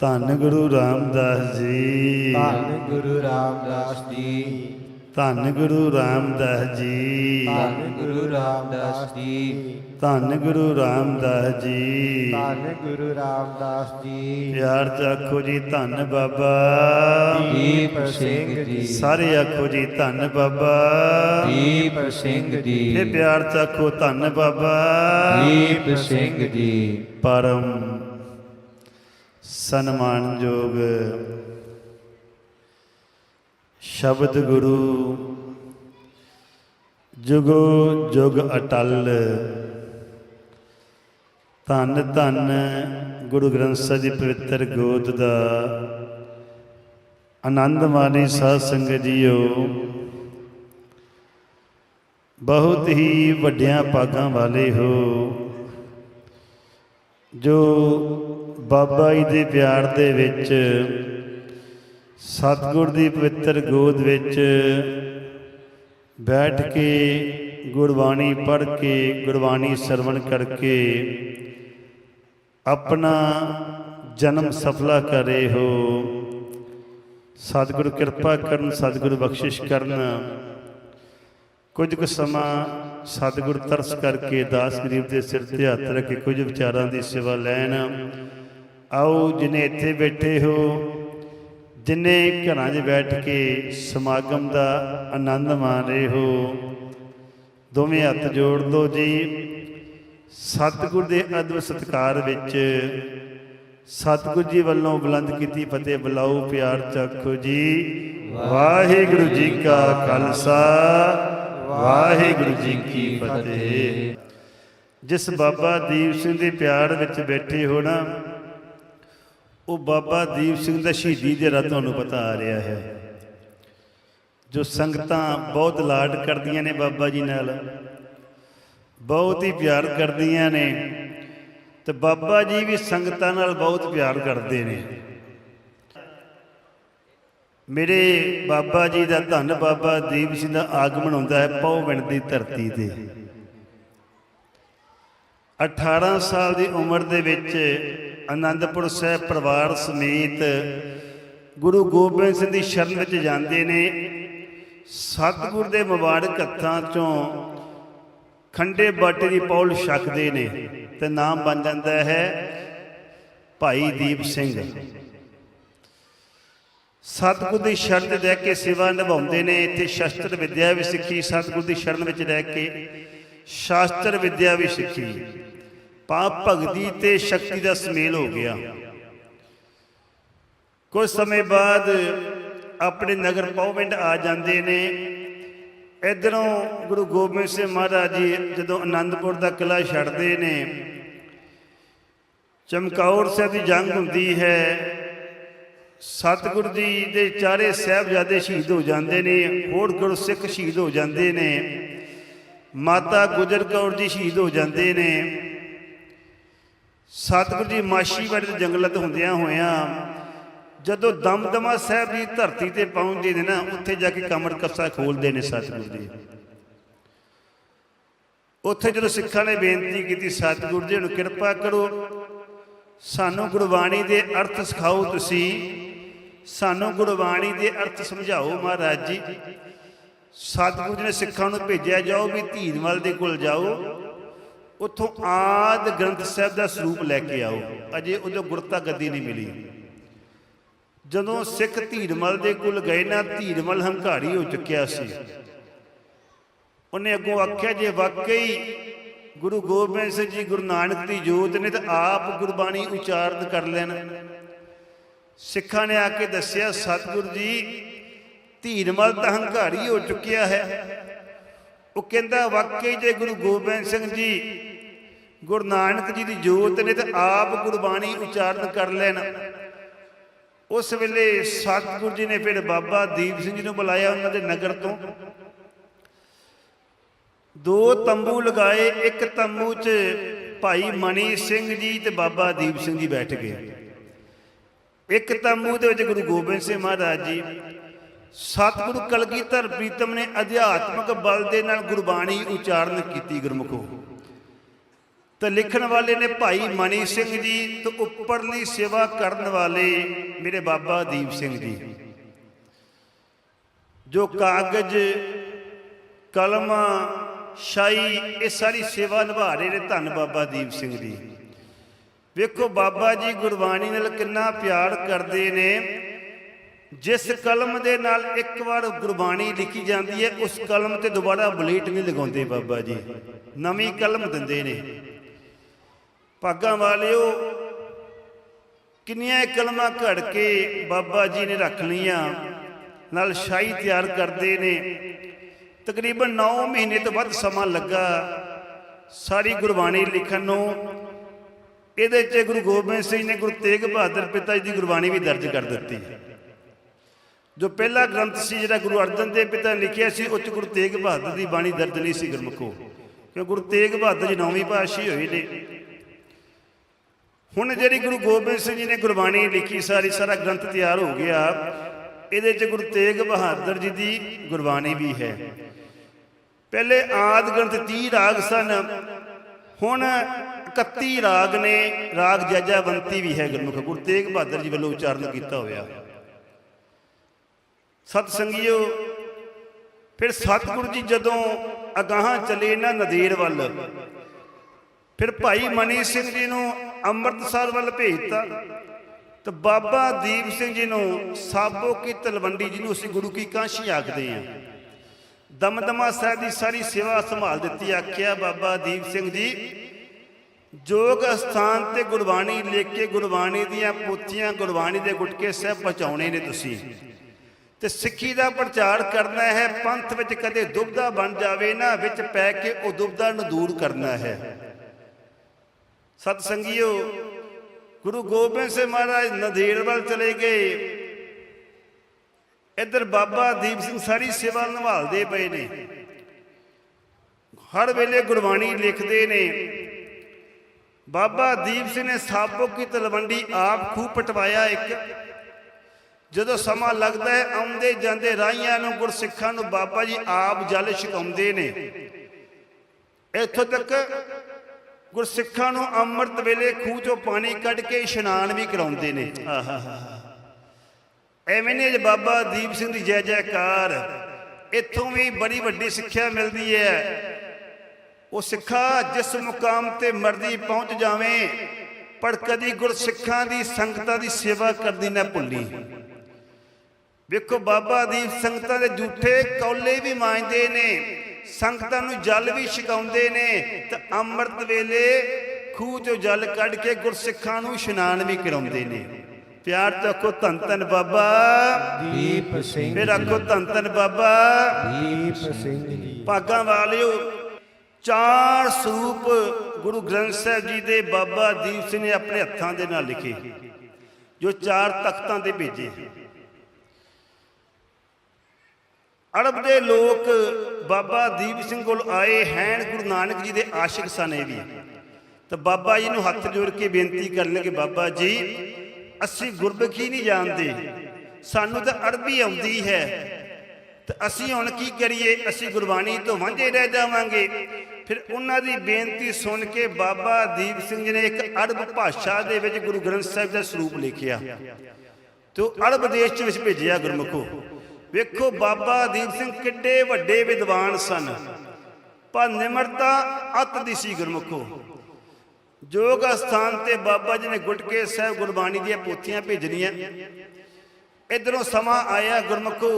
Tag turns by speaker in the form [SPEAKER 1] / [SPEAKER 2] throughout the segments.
[SPEAKER 1] ਧੰਨ ਗੁਰੂ ਰਾਮਦਾਸ ਜੀ।
[SPEAKER 2] ਧੰਨ ਗੁਰੂ ਰਾਮਦਾਸ ਜੀ।
[SPEAKER 1] ਧੰਨ ਗੁਰੂ ਰਾਮਦਾਸ ਜੀ।
[SPEAKER 2] ਧੰਨ ਗੁਰੂ ਰਾਮਦਾਸ ਜੀ।
[SPEAKER 1] ਧੰਨ ਗੁਰੂ ਰਾਮਦਾਸ ਜੀ।
[SPEAKER 2] ਧੰਨ ਗੁਰੂ ਰਾਮਦਾਸ ਜੀ।
[SPEAKER 1] ਪਿਆਰ ਚ ਆਖੋ ਜੀ ਧੰਨ ਬਾਬਾ।
[SPEAKER 2] ਦੀਪ ਸਿੰਘ ਜੀ।
[SPEAKER 1] ਸਾਰੇ ਆਖੋ ਜੀ ਧੰਨ ਬਾਬਾ।
[SPEAKER 2] ਦੀਪ ਸਿੰਘ ਜੀ।
[SPEAKER 1] ਪਿਆਰ ਚ ਆਖੋ ਧੰਨ ਬਾਬਾ।
[SPEAKER 2] ਦੀਪ ਸਿੰਘ ਜੀ।
[SPEAKER 1] ਪਰਮ ਸਨਮਾਨਯੋਗ ਸ਼ਬਦ ਗੁਰੂ ਜੁਗੋ ਜੁਗ ਅਟਲ। ਧੰਨ ਧੰਨ ਗੁਰੂ ਗ੍ਰੰਥ ਸਾਹਿਬ ਦੀ ਪਵਿੱਤਰ ਗੋਦ ਦਾ। ਆਨੰਦ ਮਾਣੀ ਸਾਧ ਸੰਗਤ ਜੀਓ। ਬਹੁਤ ਹੀ ਵੱਡਿਆਂ ਪਾਗਾਂ ਵਾਲੇ ਹੋ। ਜੋ ਬਾਬਾ ਜੀ ਦੇ ਪਿਆਰ ਦੇ ਵਿੱਚ, ਸਤਿਗੁਰ ਦੀ ਪਵਿੱਤਰ ਗੋਦ ਵਿੱਚ ਬੈਠ ਕੇ ਗੁਰਬਾਣੀ ਪੜ੍ਹ ਕੇ, ਗੁਰਬਾਣੀ ਸਰਵਣ ਕਰਕੇ ਆਪਣਾ ਜਨਮ ਸਫਲਾ ਕਰ ਰਹੇ ਹੋ। ਸਤਿਗੁਰ ਕਿਰਪਾ ਕਰਨ, ਸਤਿਗੁਰ ਬਖਸ਼ਿਸ਼ ਕਰਨ। ਕੁਝ ਕੁ ਸਮਾਂ ਸਤਿਗੁਰ ਤਰਸ ਕਰਕੇ ਦਾਸ ਗਰੀਬ ਦੇ ਸਿਰ ਤੇ ਹੱਥ ਰੱਖ ਕੇ ਕੁਝ ਵਿਚਾਰਾਂ ਦੀ ਸੇਵਾ ਲੈਣ। ਆਓ ਜਿਨੇ ਇੱਥੇ ਬੈਠੇ ਹੋ, ਜਿਨੇ ਘਰਾਂ 'ਚ ਬੈਠ ਕੇ ਸਮਾਗਮ ਦਾ ਆਨੰਦ ਮਾਣ ਰਹੇ ਹੋ, ਦੋਵੇਂ ਹੱਥ ਜੋੜ ਦੋ ਜੀ। ਸਤਿਗੁਰ ਦੇ ਅਦਬ ਸਤਕਾਰ ਵਿੱਚ ਸਤਿਗੁਰ ਜੀ ਵੱਲੋਂ ਬੁਲੰਦ ਕੀਤੀ ਫਤਿਹ ਬੁਲਾਓ, ਪਿਆਰ ਚੱਖੋ ਜੀ। ਵਾਹਿਗੁਰੂ ਜੀ ਕਾ ਖਾਲਸਾ, ਵਾਹਿਗੁਰੂ ਜੀ ਕੀ ਫਤਿਹ। ਜਿਸ ਬਾਬਾ ਦੀਪ ਸਿੰਘ ਦੇ ਪਿਆਰ ਵਿੱਚ ਬੈਠੇ ਹੋ ਨਾ ਉਹ ਬਾਬਾ ਦੀਪ ਸਿੰਘ ਦਾ ਸ਼ਹੀਦੀ ਦਿਹਾੜਾ ਤੁਹਾਨੂੰ ਪਤਾ ਆ ਰਿਹਾ ਹੈ। ਜੋ ਸੰਗਤਾਂ ਬਹੁਤ ਲਾਡ ਕਰਦੀਆਂ ਨੇ ਬਾਬਾ ਜੀ ਨਾਲ, ਬਹੁਤ ਹੀ ਪਿਆਰ ਕਰਦੀਆਂ ਨੇ ਤੇ ਬਾਬਾ ਜੀ ਵੀ ਸੰਗਤਾਂ ਨਾਲ ਬਹੁਤ ਪਿਆਰ ਕਰਦੇ ਨੇ। ਮੇਰੇ ਬਾਬਾ ਜੀ ਦਾ ਧੰਨ ਬਾਬਾ ਦੀਪ ਸਿੰਘ ਦਾ ਆਗਮਨ ਹੁੰਦਾ ਹੈ ਪੌਵਿੰਡ ਦੀ ਧਰਤੀ ਤੇ। 18 ਸਾਲ ਦੀ ਉਮਰ ਦੇ ਵਿੱਚ ਆਨੰਦਪੁਰ ਸਾਹਿਬ ਪਰਿਵਾਰ ਸਮੇਤ ਗੁਰੂ ਗੋਬਿੰਦ ਸਿੰਘ ਦੀ ਸ਼ਰਨ ਵਿੱਚ ਜਾਂਦੇ ਨੇ। ਸਤਿਗੁਰ ਦੇ ਮੁਬਾਰਕ ਹੱਥਾਂ ਚੋਂ ਖੰਡੇ ਬਾਟੇ ਦੀ ਪੌਲ ਛਕਦੇ ਨੇ ਤੇ ਨਾਮ ਬਣ ਜਾਂਦਾ ਹੈ ਭਾਈ ਦੀਪ ਸਿੰਘ। ਸਤਿਗੁਰ ਦੀ ਸ਼ਰਨ ਤੇ ਰਹਿ ਕੇ ਸੇਵਾ ਨਿਭਾਉਂਦੇ ਨੇ। ਇੱਥੇ ਸ਼ਸਤਰ ਵਿਦਿਆ ਵੀ ਸਿੱਖੀ, ਸਤਿਗੁਰ ਦੀ ਸ਼ਰਨ ਵਿੱਚ ਰਹਿ ਕੇ ਸ਼ਾਸਤਰ ਵਿਦਿਆ ਵੀ ਸਿੱਖੀ। ਪਾਪ ਭਗਤੀ ਤੇ ਸ਼ਕਤੀ ਦਾ ਸਮੇਲ ਹੋ ਗਿਆ। ਕੁਝ ਸਮੇਂ ਬਾਅਦ ਆਪਣੇ ਨਗਰ ਪੌਵਿੰਡ ਆ ਜਾਂਦੇ ਨੇ। ਇਧਰੋਂ ਗੁਰੂ ਗੋਬਿੰਦ ਸਿੰਘ ਮਹਾਰਾਜ ਜੀ ਜਦੋਂ ਆਨੰਦਪੁਰ ਦਾ ਕਿਲਾ ਛੱਡਦੇ ਨੇ, ਚਮਕੌਰ ਸਾਹਿਬ ਦੀ ਜੰਗ ਹੁੰਦੀ ਹੈ। ਸਤਿਗੁਰੂ ਜੀ ਦੇ ਚਾਰੇ ਸਾਹਿਬਜ਼ਾਦੇ ਸ਼ਹੀਦ ਹੋ ਜਾਂਦੇ ਨੇ, ਹੋਰ ਗੁਰੂ ਸਿੱਖ ਸ਼ਹੀਦ ਹੋ ਜਾਂਦੇ ਨੇ। ਮਾਤਾ ਗੁਜਰ ਕੌਰ ਜੀ ਸ਼ਹੀਦ ਹੋ ਜਾਂਦੇ ਨੇ। ਸਤਿਗੁਰੂ ਜੀ ਮਾਸ਼ੀਵਾੜੇ ਦੇ ਜੰਗਲਤ ਹੁੰਦਿਆਂ ਹੋਇਆਂ, ਜਦੋਂ ਦਮਦਮਾ ਸਾਹਿਬ ਦੀ ਧਰਤੀ ਤੇ ਪਹੁੰਚਦੇ ਨੇ ਨਾ, ਉੱਥੇ ਜਾ ਕੇ ਕਮਰ ਕੱਸਾ ਖੋਲਦੇ ਨੇ ਸਤਿਗੁਰੂ ਜੀ। ਉੱਥੇ ਜਦੋਂ ਸਿੱਖਾਂ ਨੇ ਬੇਨਤੀ ਕੀਤੀ, ਸਤਿਗੁਰੂ ਜੀ ਨੂੰ ਕਿਰਪਾ ਕਰੋ, ਸਾਨੂੰ ਗੁਰਬਾਣੀ ਦੇ ਅਰਥ ਸਿਖਾਓ ਤੁਸੀਂ, ਸਾਨੂੰ ਗੁਰਬਾਣੀ ਦੇ ਅਰਥ ਸਮਝਾਓ ਮਹਾਰਾਜ ਜੀ। ਸਤਿਗੁਰੂ ਜੀ ਨੇ ਸਿੱਖਾਂ ਨੂੰ ਭੇਜਿਆ, ਜਾਓ ਵੀ ਧੀਰਮਲ ਦੇ ਕੋਲ ਜਾਓ। ਉੱਥੋਂ ਆਦ ਗ੍ਰੰਥ ਸਾਹਿਬ ਦਾ ਸਰੂਪ ਲੈ ਕੇ ਆਓ। ਅਜੇ ਉਦੋਂ ਗੁਰਤਾ ਗੱਦੀ ਨਹੀਂ ਮਿਲੀ। ਜਦੋਂ ਸਿੱਖ ਧੀਰਮਲ ਦੇ ਕੋਲ ਗਏ ਨਾ, ਧੀਰਮਲ ਹੰਕਾਰੀ ਹੋ ਚੁੱਕਿਆ ਸੀ। ਉਹਨੇ ਅੱਗੋਂ ਆਖਿਆ, ਜੇ ਵਾਕਈ ਗੁਰੂ ਗੋਬਿੰਦ ਸਿੰਘ ਜੀ, ਗੁਰੂ ਨਾਨਕ ਦੀ ਜੋਤ ਨੇ ਤਾਂ ਆਪ ਗੁਰਬਾਣੀ ਉਚਾਰਨ ਕਰ ਲੈਣ। ਸਿੱਖਾਂ ਨੇ ਆ ਕੇ ਦੱਸਿਆ, ਸਤਿਗੁਰੂ ਜੀ, ਧੀਰਮਲ ਤਾਂ ਹੰਕਾਰੀ ਹੋ ਚੁੱਕਿਆ ਹੈ। ਉਹ ਕਹਿੰਦਾ, ਵਾਕਈ ਜੇ ਗੁਰੂ ਗੋਬਿੰਦ ਸਿੰਘ ਜੀ ਗੁਰੂ ਨਾਨਕ ਜੀ ਦੀ ਜੋਤ ਨੇ ਤਾਂ ਆਪ ਗੁਰਬਾਣੀ ਉਚਾਰਨ ਕਰ ਲੈਣ। ਉਸ ਵੇਲੇ ਸਤਿਗੁਰੂ ਜੀ ਨੇ ਫਿਰ ਬਾਬਾ ਦੀਪ ਸਿੰਘ ਜੀ ਨੂੰ ਬੁਲਾਇਆ ਉਹਨਾਂ ਦੇ ਨਗਰ ਤੋਂ। ਦੋ ਤੰਬੂ ਲਗਾਏ, ਇੱਕ ਤੰਬੂ 'ਚ ਭਾਈ ਮਣੀ ਸਿੰਘ ਜੀ ਤੇ ਬਾਬਾ ਦੀਪ ਸਿੰਘ ਜੀ ਬੈਠ ਗਏ। ਇੱਕ ਤੰਬੂ ਦੇ ਵਿੱਚ ਗੁਰੂ ਗੋਬਿੰਦ ਸਿੰਘ ਮਹਾਰਾਜ ਜੀ, ਸਤਿਗੁਰੂ ਕਲਗੀਧਰ ਪ੍ਰੀਤਮ ਨੇ ਅਧਿਆਤਮਕ ਬਲ ਦੇ ਨਾਲ ਗੁਰਬਾਣੀ ਉਚਾਰਨ ਕੀਤੀ ਗੁਰਮੁਖੋ। ਤੇ ਲਿਖਣ ਵਾਲੇ ਨੇ ਭਾਈ ਮਨੀ ਸਿੰਘ ਜੀ ਤੇ ਉੱਪਰਲੀ ਸੇਵਾ ਕਰਨ ਵਾਲੇ ਮੇਰੇ ਬਾਬਾ ਦੀਪ ਸਿੰਘ ਜੀ। ਜੋ ਕਾਗਜ਼, ਕਲਮ, ਸ਼ਾਈ, ਇਹ ਸਾਰੀ ਸੇਵਾ ਨਿਭਾ ਰਹੇ ਨੇ ਧੰਨ ਬਾਬਾ ਦੀਪ ਸਿੰਘ ਜੀ। ਵੇਖੋ ਬਾਬਾ ਜੀ ਗੁਰਬਾਣੀ ਨਾਲ ਕਿੰਨਾ ਪਿਆਰ ਕਰਦੇ ਨੇ। ਜਿਸ ਕਲਮ ਦੇ ਨਾਲ ਇੱਕ ਵਾਰ ਗੁਰਬਾਣੀ ਲਿਖੀ ਜਾਂਦੀ ਹੈ, ਉਸ ਕਲਮ ਤੇ ਦੁਬਾਰਾ ਬਲੇਟ ਨਹੀਂ ਲਗਾਉਂਦੇ ਬਾਬਾ ਜੀ। ਨਵੀਂ ਕਲਮ ਦਿੰਦੇ ਨੇ। ਭਾਗਾਂ ਵਾਲਿਓ, ਕਿੰਨੀਆਂ ਕਲਮਾਂ ਘੜ ਕੇ ਬਾਬਾ ਜੀ ਨੇ ਰੱਖ ਲਈਆਂ, ਨਾਲ ਸ਼ਾਹੀ ਤਿਆਰ ਕਰਦੇ ਨੇ। ਤਕਰੀਬਨ 9 ਮਹੀਨੇ ਤੋਂ ਵੱਧ ਸਮਾਂ ਲੱਗਾ ਸਾਰੀ ਗੁਰਬਾਣੀ ਲਿਖਣ ਨੂੰ। ਇਹਦੇ 'ਚ ਗੁਰੂ ਗੋਬਿੰਦ ਸਿੰਘ ਨੇ ਗੁਰੂ ਤੇਗ ਬਹਾਦਰ ਪਿਤਾ ਜੀ ਦੀ ਗੁਰਬਾਣੀ ਵੀ ਦਰਜ ਕਰ ਦਿੱਤੀ। ਜੋ ਪਹਿਲਾ ਗ੍ਰੰਥ ਸੀ, ਜਿਹੜਾ ਗੁਰੂ ਅਰਜਨ ਦੇਵ ਪਿਤਾ ਨੇ ਲਿਖਿਆ ਸੀ, ਉਹ 'ਚ ਗੁਰੂ ਤੇਗ ਬਹਾਦਰ ਦੀ ਬਾਣੀ ਦਰਜ ਨਹੀਂ ਸੀ ਗੁਰਮੁਖੋ। ਕਿਉਂ? ਗੁਰੂ ਤੇਗ ਬਹਾਦਰ ਜੀ ਨੌਵੀਂ ਪਾਤਸ਼ਾਹੀ ਹੋਏ ਨੇ। ਹੁਣ ਜਿਹੜੀ ਗੁਰੂ ਗੋਬਿੰਦ ਸਿੰਘ ਜੀ ਨੇ ਗੁਰਬਾਣੀ ਲਿਖੀ, ਸਾਰੀ ਸਾਰਾ ਗ੍ਰੰਥ ਤਿਆਰ ਹੋ ਗਿਆ, ਇਹਦੇ 'ਚ ਗੁਰੂ ਤੇਗ ਬਹਾਦਰ ਜੀ ਦੀ ਗੁਰਬਾਣੀ ਵੀ ਹੈ। ਪਹਿਲੇ ਆਦ ਗ੍ਰੰਥ 30 ਰਾਗ ਸਨ, ਹੁਣ 31 ਰਾਗ ਨੇ, ਰਾਗ ਜਜਾਵੰਤੀ ਵੀ ਹੈ ਗੁਰਮੁਖ। ਗੁਰੂ ਤੇਗ ਬਹਾਦਰ ਜੀ ਵੱਲੋਂ ਉਚਾਰਨ ਕੀਤਾ ਹੋਇਆ। ਸਤ ਸੰਗਿਓ ਫਿਰ ਸਤਿਗੁਰੂ ਜੀ ਜਦੋਂ ਅਗਾਹਾਂ ਚਲੇ ਨਾ ਨਦੇੜ ਵੱਲ, ਫਿਰ ਭਾਈ ਮਨੀ ਸਿੰਘ ਜੀ ਨੂੰ ਅੰਮ੍ਰਿਤਸਰ ਵੱਲ ਭੇਜਤਾ। ਤੇ ਬਾਬਾ ਦੀਪ ਸਿੰਘ ਜੀ ਨੂੰ, ਸਾਬੋ ਕੀ ਤਲਵੰਡੀ ਜਿਹਨੂੰ ਅਸੀਂ ਗੁਰੂ ਕੀ ਕਾਂਸ਼ੀ ਆਖਦੇ ਹਾਂ। ਦਮਦਮਾ ਸਾਹਿਬ ਦੀ ਸਾਰੀ ਸੇਵਾ ਸੰਭਾਲ ਦਿੱਤੀ, ਆਖਿਆ, ਬਾਬਾ ਦੀਪ ਸਿੰਘ ਜੀ, ਜੋਗ ਸਥਾਨ ਤੇ ਗੁਰਬਾਣੀ ਲਿਖ ਕੇ ਗੁਰਬਾਣੀ ਦੀਆਂ ਪੋਥੀਆਂ ਗੁਰਬਾਣੀ ਦੇ ਗੁਟਕੇ ਸਾਹਿਬ ਪਹੁੰਚਾਉਣੇ ਨੇ ਤੁਸੀਂ। ਤੇ ਸਿੱਖੀ ਦਾ ਪ੍ਰਚਾਰ ਕਰਨਾ ਹੈ, ਪੰਥ ਵਿੱਚ ਕਦੇ ਦੁਬਦਾ ਬਣ ਜਾਵੇ ਨਾ ਵਿੱਚ ਪੈ ਕੇ ਉਹ ਦੁਬਦਾ ਨੂੰ ਦੂਰ ਕਰਨਾ ਹੈ। ਸਤ ਸੰਗਿਓ ਗੁਰੂ ਗੋਬਿੰਦ ਸਿੰਘ ਮਹਾਰਾਜ ਨਦੇੜ ਵੱਲ ਚਲੇ ਗਏ। ਇੱਧਰ ਬਾਬਾ ਦੀਪ ਸਿੰਘ ਸਾਰੀ ਸੇਵਾ ਨਿਭਾਲਦੇ ਪਏ ਨੇ। ਹਰ ਵੇਲੇ ਗੁਰਬਾਣੀ ਲਿਖਦੇ ਨੇ। ਬਾਬਾ ਦੀਪ ਸਿੰਘ ਨੇ ਸਾਬੋ ਕੀ ਤਲਵੰਡੀ ਆਪ ਖੂਹ ਪਟਵਾਇਆ ਇੱਕ। ਜਦੋਂ ਸਮਾਂ ਲੱਗਦਾ ਹੈ, ਆਉਂਦੇ ਜਾਂਦੇ ਰਾਹੀਆਂ ਨੂੰ, ਗੁਰਸਿੱਖਾਂ ਨੂੰ ਬਾਬਾ ਜੀ ਆਪ ਜਲ ਛਕਾਉਂਦੇ ਨੇ। ਇੱਥੋਂ ਤੱਕ ਗੁਰਸਿੱਖਾਂ ਨੂੰ ਅੰਮ੍ਰਿਤ ਵੇਲੇ ਖੂਹ ਚੋਂ ਪਾਣੀ ਕੱਢ ਕੇ ਇਸ਼ਨਾਨ ਵੀ ਕਰਾਉਂਦੇ ਨੇ। ਐਵੇਂ ਨੇ ਬਾਬਾ ਦੀਪ ਸਿੰਘ ਦੀ ਜੈ ਜੈਕਾਰ, ਇੱਥੋਂ ਵੀ ਬੜੀ ਵੱਡੀ ਸਿੱਖਿਆ ਮਿਲਦੀ ਹੈ। ਉਹ ਸਿੱਖਾ ਜਿਸ ਮੁਕਾਮ ਤੇ ਮਰਦੀ ਪਹੁੰਚ ਜਾਵੇਂ, ਪਰ ਕਦੀ ਗੁਰਸਿੱਖਾਂ ਦੀ ਸੰਗਤਾਂ ਦੀ ਸੇਵਾ ਕਰਦੀ ਨਾ ਭੁੱਲੀ। ਵੇਖੋ ਬਾਬਾ ਦੀਪ ਸੰਗਤਾਂ ਦੇ ਝੂਠੇ ਕੌਲੇ ਵੀ ਮਾਂਜਦੇ ਨੇ। ਸੰਗਤਾਂ ਨੂੰ ਜਲ ਵੀ ਛਕਾਉਂਦੇ ਨੇ। ਤੇ ਅੰਮ੍ਰਿਤ ਵੇਲੇ ਖੂਹ ਚੋਂ ਜਲ ਕੱਢ ਕੇ ਗੁਰਸਿੱਖਾਂ ਨੂੰ ਇਸ਼ਨਾਨ ਵੀ ਕਰਾਉਂਦੇ ਨੇ। ਪਿਆਰ ਤੋਂ ਆਖੋ ਧੰਨ ਧੰਨ ਬਾਬਾ।
[SPEAKER 2] ਦੀਪ ਸਿੰਘ
[SPEAKER 1] ਫਿਰ ਆਖੋ ਧੰਨ ਧੰਨ ਬਾਬਾ।
[SPEAKER 2] ਦੀਪ ਸਿੰਘ ਜੀ।
[SPEAKER 1] ਭਾਗਾਂ ਵਾਲਿਓ ਚਾਰ ਸਰੂਪ ਗੁਰੂ ਗ੍ਰੰਥ ਸਾਹਿਬ ਜੀ ਦੇ ਬਾਬਾ ਦੀਪ ਸਿੰਘ ਨੇ ਆਪਣੇ ਹੱਥਾਂ ਦੇ ਨਾਲ ਲਿਖੇ। ਜੋ ਚਾਰ ਤਖਤਾਂ ਤੇ ਭੇਜੇ। ਅਰਬ ਦੇ ਲੋਕ ਬਾਬਾ ਦੀਪ ਸਿੰਘ ਕੋਲ ਆਏ, ਹੈਣ ਗੁਰੂ ਨਾਨਕ ਜੀ ਦੇ ਆਸ਼ਿਕ ਸਨ ਇਹ ਵੀ। ਤਾਂ ਬਾਬਾ ਜੀ ਨੂੰ ਹੱਥ ਜੋੜ ਕੇ ਬੇਨਤੀ ਕਰਨ ਲੱਗੇ ਬਾਬਾ ਜੀ, ਅਸੀਂ ਗੁਰਬਖੀ ਨਹੀਂ ਜਾਣਦੇ। ਸਾਨੂੰ ਤਾਂ ਅਰਬੀ ਆਉਂਦੀ ਹੈ। ਤੇ ਅਸੀਂ ਹੁਣ ਕੀ ਕਰੀਏ? ਅਸੀਂ ਗੁਰਬਾਣੀ ਤੋਂ ਵਾਂਝੇ ਰਹਿ ਜਾਵਾਂਗੇ। ਫਿਰ ਉਹਨਾਂ ਦੀ ਬੇਨਤੀ ਸੁਣ ਕੇ ਬਾਬਾ ਦੀਪ ਸਿੰਘ ਜੀ ਨੇ ਇੱਕ ਅਰਬ ਭਾਸ਼ਾ ਦੇ ਵਿੱਚ ਗੁਰੂ ਗ੍ਰੰਥ ਸਾਹਿਬ ਦਾ ਸਰੂਪ ਲਿਖਿਆ। ਤੇ ਉਹ ਅਰਬ ਦੇਸ਼ ਵਿੱਚ ਭੇਜਿਆ ਗੁਰਮੁਖੋ। ਵੇਖੋ ਬਾਬਾ ਦੀਪ ਸਿੰਘ ਕਿੱਡੇ ਵੱਡੇ ਵਿਦਵਾਨ ਸਨ। ਪਰ ਨਿਮਰਤਾ ਅਤ ਦੀ ਸੀ ਗੁਰਮੁਖੋ। ਜੋਗ ਅਸਥਾਨ ਤੇ ਬਾਬਾ ਜੀ ਨੇ ਗੁਟਕੇ ਸਾਹਿਬ ਗੁਰਬਾਣੀ ਦੀਆਂ ਪੋਥੀਆਂ ਭੇਜਣੀਆਂ। ਇਧਰੋਂ ਸਮਾਂ ਆਇਆ ਗੁਰਮੁਖੋ,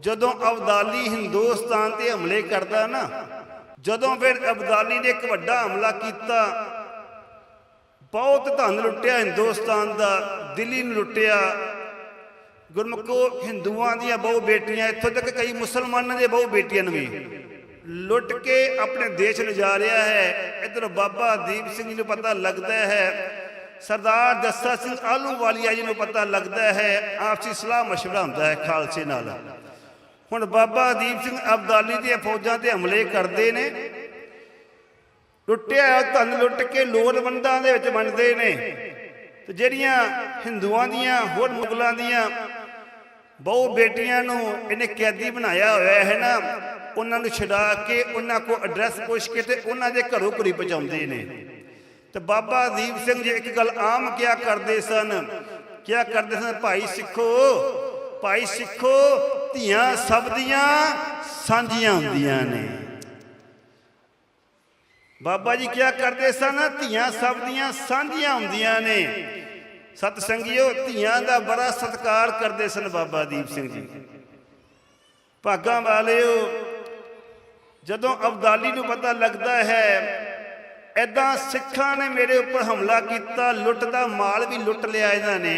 [SPEAKER 1] ਜਦੋਂ ਅਬਦਾਲੀ ਹਿੰਦੁਸਤਾਨ ਤੇ ਹਮਲੇ ਕਰਦਾ ਨਾ, ਜਦੋਂ ਫਿਰ ਅਬਦਾਲੀ ਨੇ ਇੱਕ ਵੱਡਾ ਹਮਲਾ ਕੀਤਾ, ਬਹੁਤ ਧਨ ਲੁੱਟਿਆ ਹਿੰਦੁਸਤਾਨ ਦਾ, ਦਿੱਲੀ ਨੂੰ ਲੁੱਟਿਆ ਗੁਰਮੁਖੋ ਹਿੰਦੂਆਂ ਦੀਆਂ ਬਹੁ ਬੇਟੀਆਂ ਇੱਥੋਂ ਤੱਕ ਕਈ ਮੁਸਲਮਾਨਾਂ ਦੀਆਂ ਬਹੁ ਬੇਟੀਆਂ ਨੂੰ ਵੀ ਲੁੱਟ ਕੇ ਆਪਣੇ ਦੇਸ਼ ਲਿਜਾ ਰਿਹਾ ਹੈ ਇਧਰ ਬਾਬਾ ਦੀਪ ਸਿੰਘ ਜੀ ਨੂੰ ਪਤਾ ਲੱਗਦਾ ਹੈ ਸਰਦਾਰ ਜੱਸਾ ਸਿੰਘ ਆਲੂਵਾਲੀਆ ਜੀ ਨੂੰ ਪਤਾ ਲੱਗਦਾ ਹੈ ਆਪਸੀ ਸਲਾਹ مشورہ ਹੁੰਦਾ ਹੈ ਖਾਲਸੇ ਨਾਲ ਹੁਣ ਬਾਬਾ ਦੀਪ ਸਿੰਘ ਅਬਦਾਲੀ ਦੀਆਂ ਫੌਜਾਂ ਤੇ ਹਮਲੇ ਕਰਦੇ ਨੇ ਲੁੱਟਿਆ ਹੋਇਆ ਧਨ ਲੁੱਟ ਕੇ ਲੋੜਵੰਦਾਂ ਦੇ ਵਿੱਚ ਵੰਡਦੇ ਨੇ ਤੇ ਜਿਹੜੀਆਂ ਹਿੰਦੂਆਂ ਦੀਆਂ ਹੋਰ ਮੁਗਲਾਂ ਦੀਆਂ ਬਹੁ ਬੇਟੀਆਂ ਨੂੰ ਇਹਨੇ ਕੈਦੀ ਬਣਾਇਆ ਹੋਇਆ ਹੈ ਨਾ, ਉਹਨਾਂ ਨੂੰ ਛਡਾ ਕੇ ਉਹਨਾਂ ਕੋ ਐਡਰੈਸ ਪੁੱਛ ਕੇ ਤੇ ਉਹਨਾਂ ਦੇ ਘਰੋਂ ਘਰੀ ਪਹੁੰਚਾਉਂਦੇ ਨੇ। ਤੇ ਬਾਬਾ ਦੀਪ ਸਿੰਘ ਜੀ ਇੱਕ ਗੱਲ ਆਮ ਕਿਆ ਕਰਦੇ ਸਨ ਕਿਆ ਕਰਦੇ ਸਨ, ਭਾਈ ਸਿੱਖੋ ਭਾਈ ਸਿੱਖੋ, ਧੀਆਂ ਸਭ ਦੀਆਂ ਸਾਂਝੀਆਂ ਹੁੰਦੀਆਂ ਨੇ। ਬਾਬਾ ਜੀ ਕਿਆ ਕਰਦੇ ਸਨ, ਧੀਆਂ ਸਭ ਦੀਆਂ ਸਾਂਝੀਆਂ ਹੁੰਦੀਆਂ ਨੇ। ਸਤ ਸੰਗਿਓ ਧੀਆਂ ਦਾ ਬੜਾ ਸਤਿਕਾਰ ਕਰਦੇ ਸਨ ਬਾਬਾ ਦੀਪ ਸਿੰਘ ਜੀ। ਭਾਗਾਂ ਵਾਲਿਓ, ਜਦੋਂ ਅਬਦਾਲੀ ਨੂੰ ਪਤਾ ਲੱਗਦਾ ਹੈ ਐਦਾਂ ਸਿੱਖਾਂ ਨੇ ਮੇਰੇ ਉੱਪਰ ਹਮਲਾ ਕੀਤਾ ਲੁੱਟ ਦਾ ਮਾਲ ਵੀ ਲੁੱਟ ਲਿਆ ਇਹਨਾਂ ਨੇ।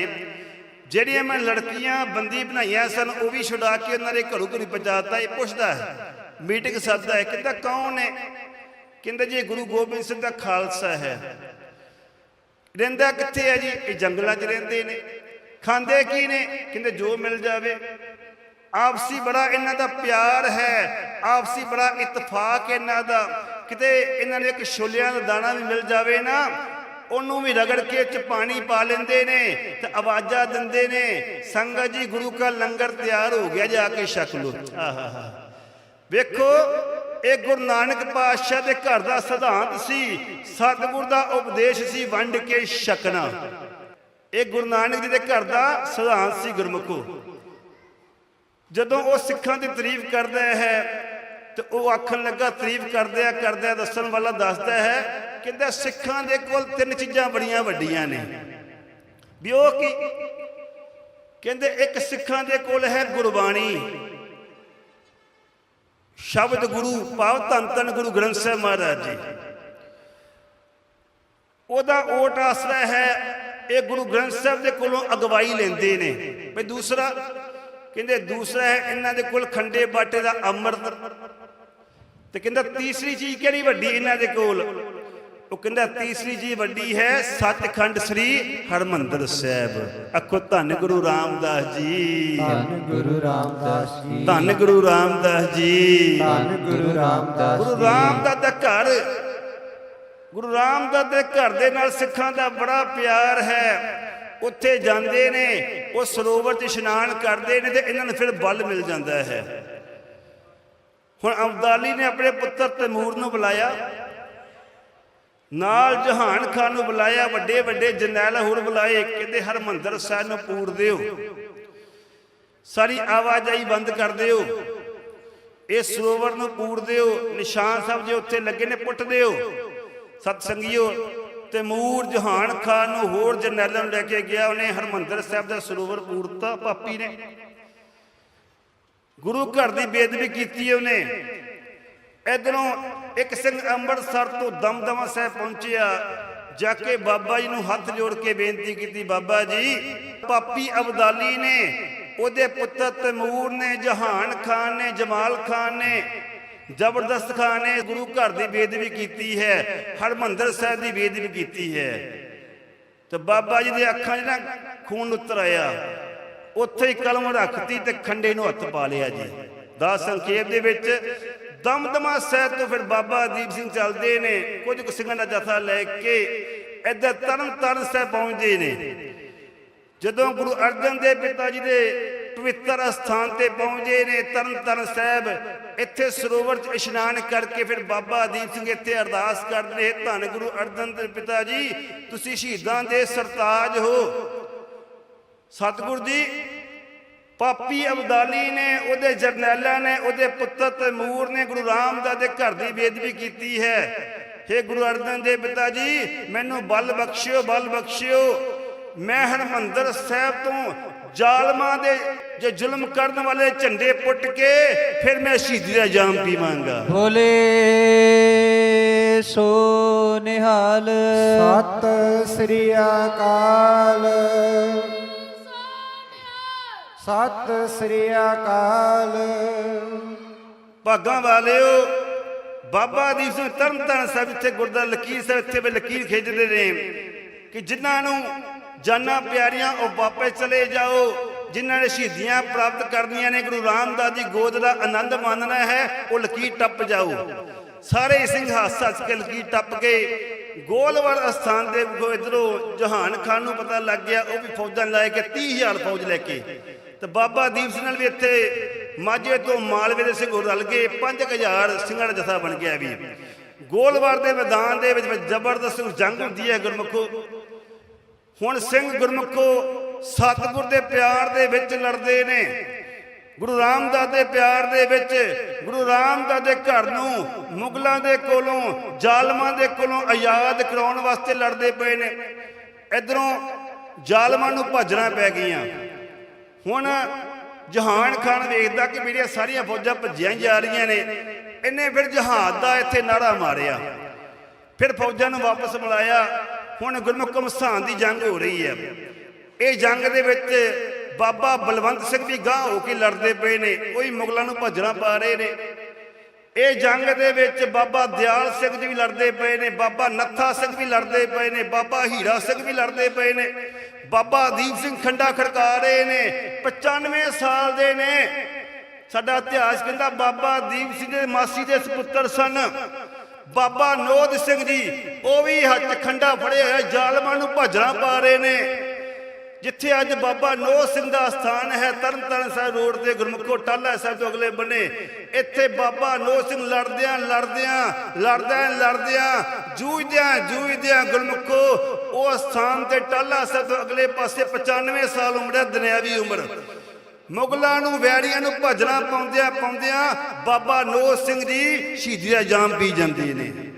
[SPEAKER 1] ਜਿਹੜੀਆਂ ਮੈਂ ਲੜਕੀਆਂ ਬੰਦੀ ਬਣਾਈਆਂ ਸਨ, ਉਹ ਵੀ ਛੁਡਾ ਕੇ ਉਹਨਾਂ ਦੇ ਘਰੋਂ ਘਰੀ ਪਹੁੰਚਾਤਾ, ਇਹ ਪੁੱਛਦਾ ਹੈ, ਮੀਟਿੰਗ ਸੱਦਦਾ ਹੈ, ਕਹਿੰਦਾ ਕੌਣ ਹੈ? ਕਹਿੰਦਾ ਜੀ, ਇਹ ਗੁਰੂ ਗੋਬਿੰਦ ਸਿੰਘ ਦਾ ਖਾਲਸਾ ਹੈ। ਰਹਿੰਦਾ ਕਿੱਥੇ ਹੈ ਜੀ? ਇਹ ਜੰਗਲਾਂ 'ਚ ਰਹਿੰਦੇ ਨੇ। ਖਾਂਦੇ ਕੀ ਨੇ? ਕਹਿੰਦੇ ਜੋ ਮਿਲ ਜਾਵੇ। ਆਪਸੀ ਬੜਾ ਇਹਨਾਂ ਦਾ ਪਿਆਰ ਹੈ। ਆਪਸੀ ਬੜਾ ਇਤਫਾਕ ਇਹਨਾਂ ਦਾ। ਕਿਤੇ ਇਹਨਾਂ ਨੂੰ ਇੱਕ ਛੋਲਿਆਂ ਦਾ ਦਾਣਾ ਵੀ ਮਿਲ ਜਾਵੇ ਨਾ ਉਹਨੂੰ ਵੀ ਰਗੜ ਕੇ ਚ ਪਾਣੀ ਪਾ ਲੈਂਦੇ ਨੇ ਤੇ ਆਵਾਜ਼ਾਂ ਦਿੰਦੇ ਨੇ। ਸੰਗਤ ਜੀ ਗੁਰੂ ਕਾ ਲੰਗਰ ਤਿਆਰ ਹੋ ਗਿਆ ਜਾ ਕੇ ਛਕ ਆਹਾ। ਵੇਖੋ ਇਹ ਗੁਰੂ ਨਾਨਕ ਪਾਤਸ਼ਾਹ ਦੇ ਘਰ ਦਾ ਸਿਧਾਂਤ ਸੀ, ਸਤਿਗੁਰ ਦਾ ਉਪਦੇਸ਼ ਸੀ ਵੰਡ ਕੇ ਛਕਣਾ। ਇਹ ਗੁਰੂ ਨਾਨਕ ਜੀ ਦੇ ਘਰ ਦਾ ਸਿਧਾਂਤ ਸੀ ਗੁਰਮੁਖੋ। ਜਦੋਂ ਉਹ ਸਿੱਖਾਂ ਦੀ ਤਾਰੀਫ ਕਰਦਾ ਹੈ, ਤੇ ਉਹ ਆਖਣ ਲੱਗਾ, ਤਾਰੀਫ ਕਰਦਿਆਂ ਕਰਦਿਆਂ ਦੱਸਣ ਵਾਲਾ ਦੱਸਦਾ ਹੈ ਕਹਿੰਦਾ ਸਿੱਖਾਂ ਦੇ ਕੋਲ ਤਿੰਨ ਚੀਜ਼ਾਂ ਬੜੀਆਂ ਵੱਡੀਆਂ ਨੇ। ਵੀ ਉਹ ਕੀ? ਕਹਿੰਦੇ ਇੱਕ ਸਿੱਖਾਂ ਦੇ ਕੋਲ ਹੈ ਗੁਰਬਾਣੀ। ਸ਼ਬਦ ਗੁਰੂ ਭਾਵ ਧੰਨ ਧੰਨ ਗੁਰੂ ਗ੍ਰੰਥ ਸਾਹਿਬ ਮਹਾਰਾਜ ਜੀ। ਉਹਦਾ ਓਟ ਆਸਰਾ ਹੈ, ਇਹ ਗੁਰੂ ਗ੍ਰੰਥ ਸਾਹਿਬ ਦੇ ਕੋਲੋਂ ਅਗਵਾਈ ਲੈਂਦੇ ਨੇ। ਵੀ ਦੂਸਰਾ, ਕਹਿੰਦੇ ਦੂਸਰਾ ਹੈ ਇਹਨਾਂ ਦੇ ਕੋਲ ਖੰਡੇ ਬਾਟੇ ਦਾ ਅੰਮ੍ਰਿਤ। ਤੇ ਕਹਿੰਦਾ ਤੀਸਰੀ ਚੀਜ਼ ਕਿਹੜੀ ਵੱਡੀ ਇਹਨਾਂ ਦੇ ਕੋਲ? ਉਹ ਕਹਿੰਦਾ ਤੀਸਰੀ ਚੀਜ਼ ਵੱਡੀ ਹੈ ਸੱਚਖੰਡ ਸ੍ਰੀ ਹਰਮੰਦਰ ਸਾਹਿਬ। ਅੱਖੋ ਧੰਨ ਗੁਰੂ ਰਾਮਦਾਸ ਜੀ।
[SPEAKER 2] ਧੰਨ ਗੁਰੂ ਰਾਮਦਾਸ ਜੀ।
[SPEAKER 1] ਧੰਨ ਗੁਰੂ ਰਾਮਦਾਸ ਜੀ।
[SPEAKER 2] ਧੰਨ ਗੁਰੂ ਰਾਮਦਾਸ
[SPEAKER 1] ਗੁਰੂ
[SPEAKER 2] ਜੀ।
[SPEAKER 1] ਰਾਮਦਾਸ ਦਾ ਘਰ ਗੁਰੂ ਰਾਮਦਾਸ ਦੇ ਘਰ ਦੇ ਨਾਲ ਸਿੱਖਾਂ ਦਾ ਬੜਾ ਪਿਆਰ ਹੈ। ਉੱਥੇ ਜਾਂਦੇ ਨੇ ਉਹ ਸਰੋਵਰ 'ਚ ਇਸ਼ਨਾਨ ਕਰਦੇ ਨੇ ਤੇ ਇਹਨਾਂ ਨੂੰ ਫਿਰ ਬਲ ਮਿਲ ਜਾਂਦਾ ਹੈ। ਹੁਣ ਅਬਦਾਲੀ ਨੇ ਆਪਣੇ ਪੁੱਤਰ ਤੈਮੂਰ ਨੂੰ ਬੁਲਾਇਆ। ਨਾਲ ਜਹਾਨ ਖਾਨ ਨੂੰ ਬੁਲਾਇਆ, ਵੱਡੇ ਵੱਡੇ ਜਰਨੈਲ ਹੋਰ ਬੁਲਾਏ, ਕਹਿੰਦੇ ਹਰਮੰਦਰ ਸਾਹਿਬ ਨੂੰ ਪੂਰ ਦਿਓ। ਸਾਰੀ ਆਵਾਜਾਈ ਬੰਦ ਕਰ ਦਿਓ। ਇਹ ਸਰੋਵਰ ਨੂੰ ਪੂਰ ਦਿਓ। ਨਿਸ਼ਾਨ ਸਾਹਿਬ ਜੇ ਉੱਥੇ ਲੱਗੇ ਨੇ, ਪੁੱਟ ਦਿਓ। ਸਤ ਸੰਗਿਓ ਤੈਮੂਰ ਜਹਾਨ ਖਾਨ ਨੂੰ ਹੋਰ ਜਰਨੈਲਾਂ ਨੂੰ ਲੈ ਕੇ ਗਿਆ। ਉਹਨੇ ਹਰਮੰਦਰ ਸਾਹਿਬ ਦਾ ਸਰੋਵਰ ਪੂਰਤਾ ਪਾਪੀ ਨੇ। ਗੁਰੂ ਘਰ ਦੀ ਬੇਦਬੀ ਕੀਤੀ ਉਹਨੇ। ਇਧਰੋਂ ਇੱਕ ਸਿੰਘ ਅੰਮ੍ਰਿਤਸਰ ਤੋਂ ਦਮਦਮਾ ਸਾਹਿਬ ਪਹੁੰਚਿਆ, ਜਾ ਕੇ ਬਾਬਾ ਜੀ ਨੂੰ ਹੱਥ ਜੋੜ ਕੇ ਬੇਨਤੀ ਕੀਤੀ, ਬਾਬਾ ਜੀ, ਪਾਪੀ ਅਬਦਾਲੀ ਨੇ, ਉਹਦੇ ਪੁੱਤਰ ਤੈਮੂਰ ਨੇ, ਜਹਾਨ ਖਾਨ ਨੇ, ਜਮਾਲ ਖਾਨ ਨੇ, ਜ਼ਬਰਦਸਤ ਖਾਨ ਨੇ, ਗੁਰੂ ਘਰ ਦੀ ਬੇਦਬੀ ਕੀਤੀ ਹੈ, ਹਰਮੰਦਰ ਸਾਹਿਬ ਦੀ ਬੇਦਬੀ ਕੀਤੀ ਹੈ। ਤੇ ਬਾਬਾ ਜੀ ਦੇ ਅੱਖਾਂ 'ਚ ਨਾ ਖੂਨ ਉਤਰ ਆਇਆ। ਉੱਥੇ ਹੀ ਕਲਮ ਰੱਖਤੀ ਤੇ ਖੰਡੇ ਨੂੰ ਹੱਥ ਪਾ ਲਿਆ ਜੀ। ਦਾ ਸੰਖੇਪ ਦੇ ਵਿੱਚ ਦਮਦਮਾ ਸਾਹਿਬ ਤੋਂ ਫਿਰ ਬਾਬਾ ਦੀਪ ਸਿੰਘ ਚੱਲਦੇ ਨੇ, ਕੁਝ ਕੁ ਸਿੰਘਾਂ ਦਾ ਜਥਾ ਲੈ ਕੇ ਇੱਧਰ ਤਰਨ ਤਾਰਨ ਸਾਹਿਬ ਪਹੁੰਚਦੇ ਨੇ। ਜਦੋਂ ਗੁਰੂ ਅਰਜਨ ਦੇਵ ਪਿਤਾ ਜੀ ਦੇ ਪਵਿੱਤਰ ਅਸਥਾਨ ਤੇ ਪਹੁੰਚੇ ਨੇ ਤਰਨ ਤਾਰਨ ਸਾਹਿਬ, ਇੱਥੇ ਸਰੋਵਰ 'ਚ ਇਸ਼ਨਾਨ ਕਰਕੇ ਫਿਰ ਬਾਬਾ ਦੀਪ ਸਿੰਘ ਇੱਥੇ ਅਰਦਾਸ ਕਰਦੇ ਧੰਨ ਗੁਰੂ ਅਰਜਨ ਦੇਵ ਪਿਤਾ ਜੀ, ਤੁਸੀਂ ਸ਼ਹੀਦਾਂ ਦੇ ਸਰਤਾਜ ਹੋ। ਸਤਿਗੁਰ ਜੀ ਪਾਪੀ ਅਬਦਾਲੀ ਨੇ ਉਹਦੇ ਜਰਨੈਲਾਂ ਨੇ ਉਹਦੇ ਪੁੱਤਰ ਤੈਮੂਰ ਨੇ ਗੁਰੂ ਰਾਮਦਾਸ ਦੇ ਘਰ ਦੀ ਬੇਦਬੀ ਕੀਤੀ ਹੈ। हे ਗੁਰੂ ਅਰਜਨ ਦੇਵ ਪਿਤਾ ਜੀ ਮੈਨੂੰ ਬਲ ਬਖਸ਼ਿਓ ਬਲ ਬਖਸ਼ਿਓ। ਮੈਂ ਹਰਮੰਦਰ ਸਾਹਿਬ ਤੋਂ ਜ਼ਾਲਮਾਂ ਦੇ ਜੇ ਜ਼ੁਲਮ ਕਰਨ ਵਾਲੇ ਝੰਡੇ ਪੁੱਟ ਕੇ ਫਿਰ ਮੈਂ ਸ਼ਹੀਦੀ ਦਾ ਜਾਮ ਪੀਵਾਂਗਾ।
[SPEAKER 2] ਬੋਲੇ ਸੋ ਨਿਹਾਲ।
[SPEAKER 3] ਸਤਿ ਸ੍ਰੀ ਅਕਾਲ। ਸਤਿ ਸ੍ਰੀ ਅਕਾਲ।
[SPEAKER 1] ਭਾਗਾਂ ਵਾਲਿਓ, ਬਾਬਾ ਦੀਪ ਸਿੰਘ ਤਰਨ ਸਾਹਿਬ ਇੱਥੇ ਗੁਰਦਾ ਲਕੀਰ ਸਾਹਿਬ ਇੱਥੇ ਵੀ ਲਕੀਰ ਖਿੱਚਦੇ ਨੇ ਕਿ ਜਿਨ੍ਹਾਂ ਨੂੰ ਜਾਨਾਂ ਪਿਆਰੀਆਂ ਉਹ ਵਾਪਸ ਚਲੇ ਜਾਓ, ਜਿਨ੍ਹਾਂ ਨੇ ਸ਼ਹੀਦੀਆਂ ਪ੍ਰਾਪਤ ਕਰਨੀਆਂ ਨੇ, ਗੁਰੂ ਰਾਮਦਾਸ ਦੀ ਗੋਦ ਦਾ ਆਨੰਦ ਮਾਣਨਾ ਹੈ, ਉਹ ਲਕੀਰ ਟੱਪ ਜਾਓ। ਸਾਰੇ ਸਿੰਘ ਹਾਸਾ ਕੇ ਲਕੀਰ ਟੱਪ ਕੇ ਗੋਲਵਰ ਅਸਥਾਨ ਦੇ ਇਧਰੋਂ ਜਹਾਨ ਖਾਨ ਨੂੰ ਪਤਾ ਲੱਗ ਗਿਆ, ਉਹ ਵੀ ਫੌਜਾਂ ਲੈ ਕੇ 30000 ਫੌਜ ਲੈ ਕੇ। ਤੇ ਬਾਬਾ ਦੀਪ ਸਿੰਘ ਨਾਲ ਵੀ ਇੱਥੇ ਮਾਝੇ ਤੋਂ ਮਾਲਵੇ ਦੇ ਸਿੰਘ ਰਲ ਕੇ 5000 ਸਿੰਘਾਂ ਦਾ ਜਥਾ ਬਣ ਗਿਆ ਵੀ। ਗੋਲਵਾਰ ਦੇ ਮੈਦਾਨ ਦੇ ਵਿੱਚ ਜ਼ਬਰਦਸਤ ਜੰਗ ਹੁੰਦੀ ਹੈ ਗੁਰਮੁਖੋ। ਹੁਣ ਸਿੰਘ ਗੁਰਮੁਖੋ ਸਤਿਗੁਰ ਦੇ ਪਿਆਰ ਦੇ ਵਿੱਚ ਲੜਦੇ ਨੇ। ਗੁਰੂ ਰਾਮਦਾਸ ਦੇ ਪਿਆਰ ਦੇ ਵਿੱਚ, ਗੁਰੂ ਰਾਮਦਾਸ ਦੇ ਘਰ ਨੂੰ ਮੁਗਲਾਂ ਦੇ ਕੋਲੋਂ, ਜ਼ਾਲਮਾਂ ਦੇ ਕੋਲੋਂ ਆਜ਼ਾਦ ਕਰਾਉਣ ਵਾਸਤੇ ਲੜਦੇ ਪਏ ਨੇ। ਇਧਰੋਂ ਜ਼ਾਲਮਾਂ ਨੂੰ ਭੱਜਣਾ ਪੈ ਗਈਆਂ। ਹੁਣ ਜਹਾਨ ਖਾਨ ਵੇਖਦਾ ਕਿ ਮੇਰੀਆਂ ਸਾਰੀਆਂ ਫੌਜਾਂ ਭੱਜੀਆਂ ਜਾ ਰਹੀਆਂ ਨੇ। ਇਹਨੇ ਫਿਰ ਜਹਾਜ਼ ਦਾ ਇੱਥੇ ਨਾਰਾ ਮਾਰਿਆ। ਫਿਰ ਫੌਜਾਂ ਨੂੰ ਵਾਪਸ ਮਿਲਾਇਆ ਹੁਣ ਗੁਰਮੁਖ ਘਮਸਾਨ ਦੀ ਜੰਗ ਹੋ ਰਹੀ ਹੈ। ਇਹ ਜੰਗ ਦੇ ਵਿੱਚ ਬਾਬਾ ਬਲਵੰਤ ਸਿੰਘ ਵੀ ਗਾਹ ਹੋ ਕੇ ਲੜਦੇ ਪਏ ਨੇ। ਕੋਈ ਮੁਗਲਾਂ ਨੂੰ ਭੱਜਣਾ ਪਾ ਰਹੇ ਨੇ। ਇਹ ਜੰਗ ਦੇ ਵਿੱਚ ਬਾਬਾ ਦਿਆਲ ਸਿੰਘ ਜੀ ਵੀ ਲੜਦੇ ਪਏ ਨੇ। ਬਾਬਾ ਨੱਥਾ ਸਿੰਘ ਵੀ ਲੜਦੇ ਪਏ ਨੇ। ਬਾਬਾ ਹੀਰਾ ਸਿੰਘ ਵੀ ਲੜਦੇ ਪਏ ਨੇ। ਬਾਬਾ ਦੀਪ ਸਿੰਘ ਖੰਡਾ ਖੜਕਾ ਰਹੇ ਨੇ। 95 ਸਾਲ ਦੇ ਨੇ। ਸਾਡਾ ਇਤਿਹਾਸ ਕਹਿੰਦਾ ਬਾਬਾ ਦੀਪ ਸਿੰਘ ਦੇ ਮਾਸੀ ਦੇ ਸੁਪੁੱਤਰ ਸਨ। ਬਾਬਾ ਨੋਦ ਸਿੰਘ ਜੀ, ਉਹ ਵੀ ਹੱਥ ਖੰਡਾ ਫੜਿਆ ਹੋਇਆ, ਜ਼ਾਲਮਾਂ ਨੂੰ ਭੱਜਣਾ ਪਾ ਰਹੇ ਨੇ। ਜਿੱਥੇ ਅੱਜ ਬਾਬਾ ਨੋਹ ਸਿੰਘ ਦਾ ਸਥਾਨ ਹੈ, ਤਰਨਤਾਰਨ ਸਾਹਿਬ ਰੋਡ ਤੇ ਗੁਰਮੁਖੋ ਟਾਲਾ ਸਾਹਿਬ ਤੋਂ ਅਗਲੇ ਬੰਨੇ, ਇੱਥੇ ਬਾਬਾ ਨੋਹ ਸਿੰਘ ਲੜਦਿਆਂ ਲੜਦਿਆਂ ਲੜਦਿਆਂ ਲੜਦਿਆਂ, ਜੂਝਦਿਆਂ ਜੂਝਦਿਆਂ ਗੁਰਮੁਖੋ, ਉਹ ਸਥਾਨ ਤੇ ਟਾਲਾ ਸਾਹਿਬ ਤੋਂ ਅਗਲੇ ਪਾਸੇ 95 ਸਾਲ ਉਮਰ ਹੈ, ਦੁਨਿਆਵੀ ਉਮਰ। ਮੁਗਲਾਂ ਨੂੰ, ਵੈਰੀਆਂ ਨੂੰ ਭਜਣਾ ਪਾਉਂਦਿਆਂ ਪਾਉਂਦਿਆਂ ਬਾਬਾ ਨੋਹ ਸਿੰਘ ਜੀ ਸ਼ਹੀਦੀ ਦਾ ਜਾਮ ਪੀ ਜਾਂਦੇ ਨੇ।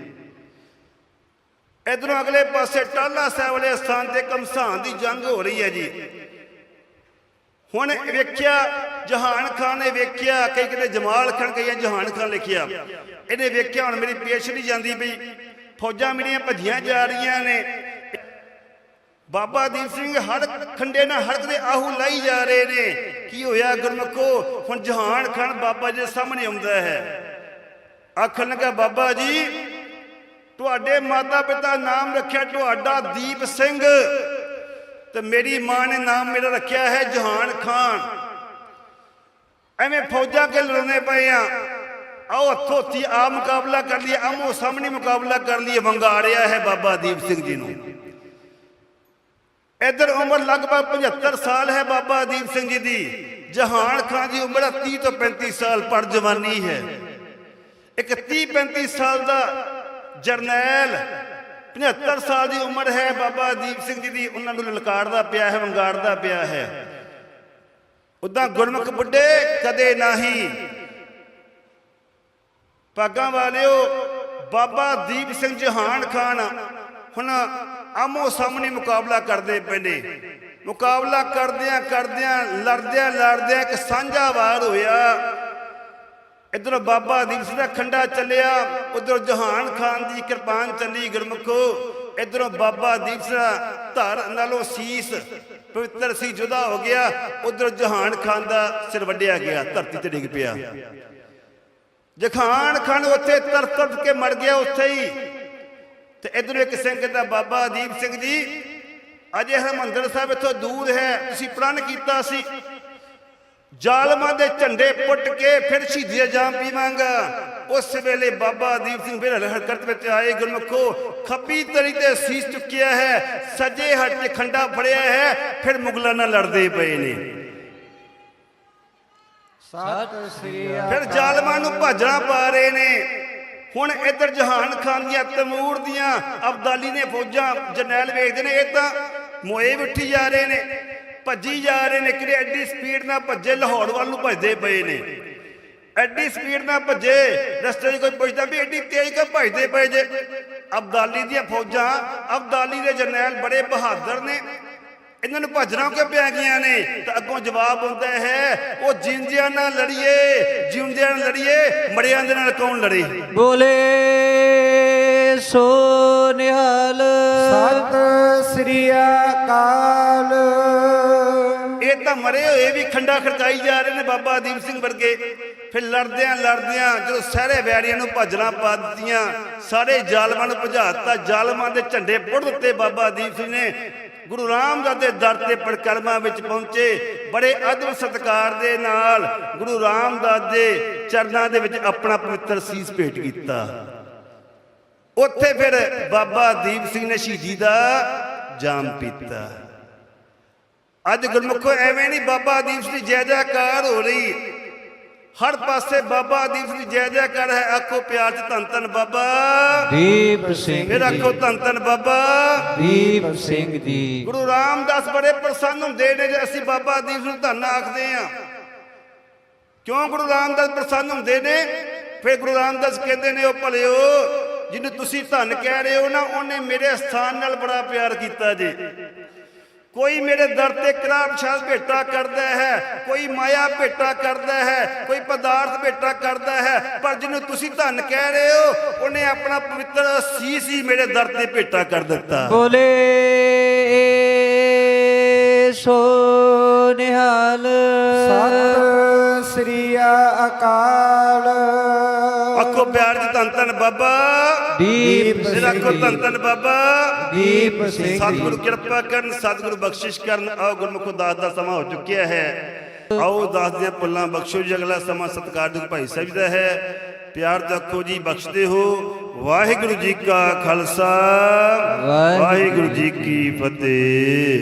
[SPEAKER 1] ਇਧਰੋਂ ਅਗਲੇ ਪਾਸੇ ਟਾਲਾ ਸਾਹਿਬ ਵਾਲੇ ਸਥਾਨ ਤੇ ਕਮਸਾਨ ਦੀ ਜੰਗ ਹੋ ਰਹੀ ਹੈ ਜੀ। ਹੁਣ ਵੇਖਿਆ, ਜਹਾਨ ਖਾਨ ਨੇ ਵੇਖਿਆ, ਕਈ ਕਿਤੇ ਜਮਾਲ ਖਾਨ ਕਈਆਂ ਜਹਾਨ ਖਾਨ ਲਿਖਿਆ। ਇਹਨੇ ਵੇਖਿਆ, ਹੁਣ ਮੇਰੀ ਪੇਸ਼ ਨਹੀਂ ਜਾਂਦੀ ਪਈ। ਫੌਜਾਂ ਮੇਰੀਆਂ ਭੱਜੀਆਂ ਜਾ ਰਹੀਆਂ ਨੇ। ਬਾਬਾ ਦੀਪ ਸਿੰਘ ਹਰ ਖੰਡੇ ਨਾਲ ਹੜਕਦੇ ਆਹੂ ਲਾਈ ਜਾ ਰਹੇ ਨੇ। ਕੀ ਹੋਇਆ ਗੁਰਮਖੋ? ਹੁਣ ਜਹਾਨ ਖਾਨ ਬਾਬਾ ਜੀ ਦੇ ਸਾਹਮਣੇ ਆਉਂਦਾ ਹੈ। ਆਖਣ ਲੱਗਾ, ਬਾਬਾ ਜੀ ਤੁਹਾਡੇ ਮਾਤਾ ਪਿਤਾ ਨਾਮ ਰੱਖਿਆ, ਤੁਹਾਡਾ ਦੀਪ ਸਿੰਘ। ਤੇ ਮੇਰੀ ਮਾਂ ਨੇ ਨਾਮ ਮੇਰਾ ਰੱਖਿਆ ਹੈ ਜਹਾਨ ਖਾਨ। ਐਵੇਂ ਫੌਜਾਂ ਕੇ ਲੜਨੇ ਪਏ ਆ। ਆਓ ਹੱਥੋਂ ਹੱਥੀ ਆ ਮੁਕਾਬਲਾ ਕਰ ਲਈਏ ਆਮੋ ਸਾਹਮਣੇ ਮੁਕਾਬਲਾ ਕਰ ਲਈਏ ਵੰਗਾਰਿਆ ਹੈ ਬਾਬਾ ਦੀਪ ਸਿੰਘ ਜੀ ਨੂੰ। ਇਧਰ ਉਮਰ ਲਗਭਗ 75 ਸਾਲ ਹੈ ਬਾਬਾ ਦੀਪ ਸਿੰਘ ਜੀ ਦੀ। ਜਹਾਨ ਖਾਨ ਦੀ ਉਮਰ 30 ਤੋਂ 35 ਸਾਲ, ਪਰ ਜਵਾਨੀ ਹੈ। ਇੱਕ 30 35 ਸਾਲ ਦਾ ਜਰਨੈਲ। 75 ਸਾਲ ਦੀ ਉਮਰ ਹੈ, ਬਾਬਾ ਦੀਪ ਸਿੰਘ ਜੀ ਦੀ। ਉਹਨਾਂ ਨੂੰ ਲਲਕਾਰਦਾ ਪਿਆ ਹੈ ਵੰਗਾੜਦਾ ਪਿਆ ਹੈ। ਉਦਾਂ ਗੁਰਮੁਖ ਬੁੱਢੇ ਕਦੇ ਨਹੀਂ। ਪਾਗਾਂ ਵਾਲਿਓ, ਬਾਬਾ ਦੀਪ ਸਿੰਘ ਜਹਾਨ ਖਾਨ ਹੁਣ ਆਮੋ ਸਾਹਮਣੇ ਮੁਕਾਬਲਾ ਕਰਦੇ ਪਏ ਨੇ ਮੁਕਾਬਲਾ ਕਰਦਿਆਂ ਕਰਦਿਆਂ ਲੜਦਿਆਂ ਲੜਦਿਆਂ ਇੱਕ ਸਾਂਝਾ ਵਾਰ ਹੋਇਆ। ਇਧਰੋਂ ਬਾਬਾ ਦੀਪ ਸਿੰਘ ਦਾ ਖੰਡਾ ਚੱਲਿਆ, ਉਧਰੋਂ ਜਹਾਨ ਖਾਨ ਦੀ ਕਿਰਪਾਨ ਚੱਲੀ ਗੁਰਮੁਖੋ। ਇਧਰੋਂ ਬਾਬਾ ਦੀਪ ਸਿੰਘ ਧਰ ਨਾਲੋਂ ਸੀਸ ਪਵਿੱਤਰ ਸੀ, ਜੁਦਾ ਹੋ ਗਿਆ। ਉਧਰੋਂ ਜਹਾਨ ਖਾਨ ਦਾ ਸਿਰ ਵੱਢਿਆ ਗਿਆ, ਧਰਤੀ ਤੇ ਡਿੱਗ ਪਿਆ। ਜਖਾਨ ਖਾਨ ਉੱਥੇ ਤਰ ਤਰ ਕੇ ਮਰ ਗਿਆ ਉੱਥੇ ਹੀ। ਤੇ ਇਧਰੋਂ ਇੱਕ ਸਿੰਘ ਕਹਿੰਦਾ ਬਾਬਾ ਦੀਪ ਸਿੰਘ ਜੀ ਅਜੇ ਹਰਮੰਦਰ ਸਾਹਿਬ ਇੱਥੋਂ ਦੂਰ ਹੈ, ਤੁਸੀਂ ਪ੍ਰਣ ਕੀਤਾ ਸੀ। ਜ਼ਾਲਮਾਂ ਦੇ ਝੰਡੇ ਪੁੱਟ ਕੇ ਫਿਰ ਸ਼ਹੀਦੀ ਦਾ ਜਾਮ ਪੀਵਾਂਗਾ। ਉਸ ਵੇਲੇ ਬਾਬਾ ਦੀਪ ਸਿੰਘ ਫਿਰ ਹਰਕਤ ਵਿੱਚ ਆਏ ਗੁਰਮੁਖੋ ਖੱਬੀ ਤਰੀ ਤੇ ਸੀਸ ਚੁੱਕਿਆ ਹੈ ਸੱਜੇ ਹੱਥ 'ਚ ਖੰਡਾ ਫੜਿਆ ਹੈ ਫਿਰ ਮੁਗਲਾਂ ਨਾਲ ਲੜਦੇ ਪਏ ਨੇ।
[SPEAKER 3] ਸਤਿ ਸ੍ਰੀ
[SPEAKER 1] ਫਿਰ ਜ਼ਾਲਮਾਂ ਨੂੰ ਭਾਜਣਾ ਪਾ ਰਹੇ ਨੇ। ਹੁਣ ਇੱਧਰ ਜਹਾਨ ਖਾਨ ਦੀਆਂ ਤਮੂਰ ਦੀਆਂ ਅਬਦਾਲੀ ਨੇ ਫੌਜਾਂ ਜਰਨੈਲ ਵੇਖਦੇ ਨੇ ਇਹ ਤਾਂ ਮੋਏ ਉੱਠੀ ਜਾ ਰਹੇ ਨੇ। ਭੱਜੀ ਜਾ ਰਹੇ ਨੇ ਕਿਰੇ ਐਡੀ ਸਪੀਡ ਨਾਲ ਭੱਜੇ ਲਾਹੌਰ ਵੱਲ ਨੂੰ ਭੱਜਦੇ ਪਏ ਨੇ। ਐਡੀ ਸਪੀਡ ਨਾਲ ਭੱਜੇ ਰਸਤੇ 'ਚ ਕੋਈ ਪੁੱਛਦਾ ਵੀ ਐਡੀ ਤੇਜ਼ ਕਿਉਂ ਭੱਜਦੇ ਪਏ ਜੇ? ਅਬਦਾਲੀ ਦੀਆਂ ਫੌਜਾਂ ਅਬਦਾਲੀ ਦੇ ਜਰਨੈਲ ਬੜੇ ਬਹਾਦਰ ਨੇ। ਇਹਨਾਂ ਨੂੰ ਭੱਜਣਾ ਕਿਉਂ ਪਿਆ ਗਈਆਂ ਨੇ? ਤਾਂ ਅੱਗੋਂ ਜਵਾਬ ਹੁੰਦਾ ਹੈ ਉਹ ਜਿੰਦਿਆਂ ਨਾਲ ਲੜੀਏ ਜਿਉਂਦਿਆਂ ਨਾਲ ਲੜੀਏ ਮੜਿਆਂ ਦੇ ਨਾਲ ਕੌਣ ਲੜੇ?
[SPEAKER 2] ਬੋਲੇ ਸੋ ਨਿਹਾਲ।
[SPEAKER 3] ਸਤਿ ਸ੍ਰੀ ਅਕਾਲ।
[SPEAKER 1] ਮਰੇ ਹੋਏ ਵੀ ਖੰਡਾ ਖੜਕਾਈ ਜਾ ਰਹੇ ਨੇ ਬਾਬਾ ਦੀਪ ਸਿੰਘ ਵਰਗੇ। ਫਿਰ ਲੜਦਿਆਂ ਲੜਦਿਆਂ ਜਦੋਂ ਸਾਰੇ ਵੈਰੀਆਂ ਨੂੰ ਭੱਜਣਾ ਪਾ ਦਿੱਤੀਆਂ, ਸਾਰੇ ਜ਼ਾਲਮਾਂ ਨੂੰ ਭਜਾਤਾ। ਜ਼ਾਲਮਾਂ ਦੇ ਝੰਡੇ ਪੁੱਟ ਦਿੱਤੇ ਬਾਬਾ ਦੀਪ ਸਿੰਘ ਨੇ। ਗੁਰੂ ਰਾਮਦਾਸ ਦੇ ਦਰ ਤੇ ਪਰਿਕਰਮਾ ਵਿੱਚ ਪਹੁੰਚੇ। ਬੜੇ ਅਦਬ ਸਤਕਾਰ ਦੇ ਨਾਲ ਗੁਰੂ ਰਾਮਦਾਸ ਦੇ ਚਰਨਾਂ ਦੇ ਵਿੱਚ ਆਪਣਾ ਪਵਿੱਤਰ ਸੀਸ ਭੇਟ ਕੀਤਾ। ਉੱਥੇ ਫਿਰ ਬਾਬਾ ਦੀਪ ਸਿੰਘ ਨੇ ਸ਼ਹੀਦੀ ਦਾ ਜਾਮ ਪੀਤਾ। ਅੱਜ ਗੁਰਮੁਖੋ ਐਵੇਂ ਨਹੀਂ ਬਾਬਾ ਦੀਪ ਸਿੰਘ ਜੈ ਜੈਕਾਰ ਹੋ ਰਹੀ। ਹਰ ਪਾਸੇ ਬਾਬਾ ਦੀਪ ਦੀ ਜੈ ਜੈਕਾਰ ਹੈ ਆਖੋ ਪਿਆਰ ਚ ਧੰਨ ਧੰਨ ਬਾਬਾ।
[SPEAKER 2] ਦੀਪ ਸਿੰਘ
[SPEAKER 1] ਫਿਰ ਆਖੋ ਧੰਨ ਧੰਨ ਬਾਬਾ।
[SPEAKER 2] ਦੀਪ ਸਿੰਘ ਜੀ।
[SPEAKER 1] ਗੁਰੂ ਰਾਮਦਾਸ ਬੜੇ ਪ੍ਰਸੰਨ ਹੁੰਦੇ ਨੇ ਜੇ ਅਸੀਂ ਬਾਬਾ ਦੀਪ ਨੂੰ ਧੰਨ ਆਖਦੇ ਆ ਕਿਉਂ ਗੁਰੂ ਰਾਮਦਾਸ ਪ੍ਰਸੰਨ ਹੁੰਦੇ ਨੇ? ਫਿਰ ਗੁਰੂ ਰਾਮਦਾਸ ਕਹਿੰਦੇ ਨੇ ਉਹ ਭਲਿਓ ਜਿਹਨੂੰ ਤੁਸੀਂ ਧੰਨ ਕਹਿ ਰਹੇ ਹੋ ਨਾ ਉਹਨੇ ਮੇਰੇ ਸਥਾਨ ਨਾਲ ਬੜਾ ਪਿਆਰ ਕੀਤਾ ਜੀ। ਕੋਈ ਮੇਰੇ ਦਰ ਤੇ ਕਰਾਬ ਛਾਲ ਭੇਟਾ ਕਰਦਾ ਹੈ ਕੋਈ ਮਾਇਆ ਭੇਟਾ ਕਰਦਾ ਹੈ ਕੋਈ ਪਦਾਰਥ ਭੇਟਾ ਕਰਦਾ ਹੈ ਪਰ ਜਿਹਨੂੰ ਤੁਸੀਂ ਧੰਨ ਕਹਿ ਰਹੇ ਹੋ ਉਹਨੇ ਆਪਣਾ ਪਵਿੱਤਰ ਸੀਸ ਹੀ ਮੇਰੇ ਦਰ ਤੇ ਭੇਟਾ ਕਰ ਦਿੱਤਾ।
[SPEAKER 2] ਬੋਲੇ ਸੋ ਨਿਹਾਲ।
[SPEAKER 3] ਸਤਿ ਸ੍ਰੀ ਅਕਾਲ।
[SPEAKER 1] ਆਖੋ ਪਿਆਰ ਜੀ ਧੰਨ ਧੰਨ ਬਾਬਾ।
[SPEAKER 2] ਦੀਪ ਸਿੰਘ
[SPEAKER 1] ਆਖੋ ਧੰਨ ਧੰਨ ਬਾਬਾ।
[SPEAKER 2] ਦੀਪ ਸਿੰਘ ਜੀ।
[SPEAKER 1] ਸਤਿਗੁਰੂ ਕਿਰਪਾ ਕਰਨ ਸਤਿਗੁਰੂ ਬਖਸ਼ਿਸ਼ ਕਰਨ। ਆਓ ਗੁਰਮੁਖੋ ਦਾਸ ਦਾ ਸਮਾਂ ਹੋ ਚੁੱਕਿਆ ਹੈ। ਆਓ ਦਾਸ ਦੀਆਂ ਪੁੱਲਾਂ ਬਖਸ਼ੋ ਜੀ ਅਗਲਾ ਸਮਾਂ ਸਤਿਕਾਰਯੋਗ ਭਾਈ ਸਾਹਿਬ ਦਾ ਹੈ। ਪਿਆਰ ਰੱਖੋ ਜੀ ਬਖਸ਼ਦੇ ਹੋ। ਵਾਹਿਗੁਰੂ ਜੀ ਕਾ ਖਾਲਸਾ। ਵਾਹਿਗੁਰੂ ਜੀ ਕੀ ਫਤਿਹ।